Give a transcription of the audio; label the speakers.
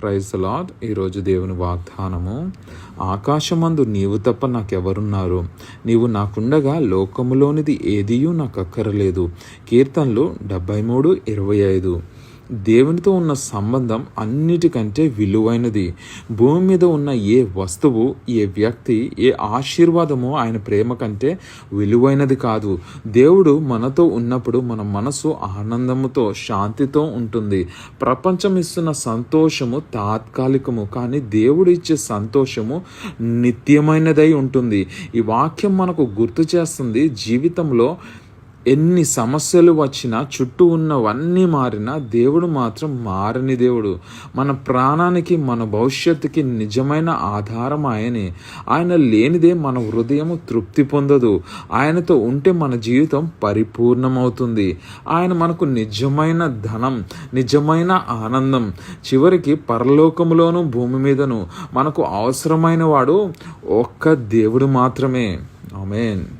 Speaker 1: Praise lord ఈరోజు దేవుని వాగ్దానము ఆకాశమందు నీవు తప్ప నాకెవరున్నారు? నీవు నాకుండగా లోకములోనిది ఏదియూ నాకు అక్కరలేదు కీర్తనలు డెబ్బై మూడు ఇరవై ఐదు. దేవునితో ఉన్న సంబంధం అన్నిటికంటే విలువైనది. భూమి మీద ఉన్న ఏ వస్తువు ఏ వ్యక్తి ఏ ఆశీర్వాదము ఆయన ప్రేమ కంటే విలువైనది కాదు. దేవుడు మనతో ఉన్నప్పుడు మన మనసు ఆనందముతో శాంతితో ఉంటుంది. ప్రపంచం ఇస్తున్న సంతోషము తాత్కాలికము కానీ దేవుడు ఇచ్చే సంతోషము నిత్యమైనదై ఉంటుంది. ఈ వాక్యం మనకు గుర్తు చేస్తుంది జీవితంలో ఎన్ని సమస్యలు వచ్చినా చుట్టూ ఉన్నవన్నీ మారినా దేవుడు మాత్రం మారని దేవుడు. మన ప్రాణానికి మన భవిష్యత్తుకి నిజమైన ఆధారం ఆయనే. ఆయన లేనిదే మన హృదయము తృప్తి పొందదు. ఆయనతో ఉంటే మన జీవితం పరిపూర్ణమవుతుంది. ఆయన మనకు నిజమైన ధనం నిజమైన ఆనందం. చివరికి పరలోకములోను భూమి మీదను మనకు అవసరమైన వాడు ఒక్క దేవుడు మాత్రమే. ఆమెన్.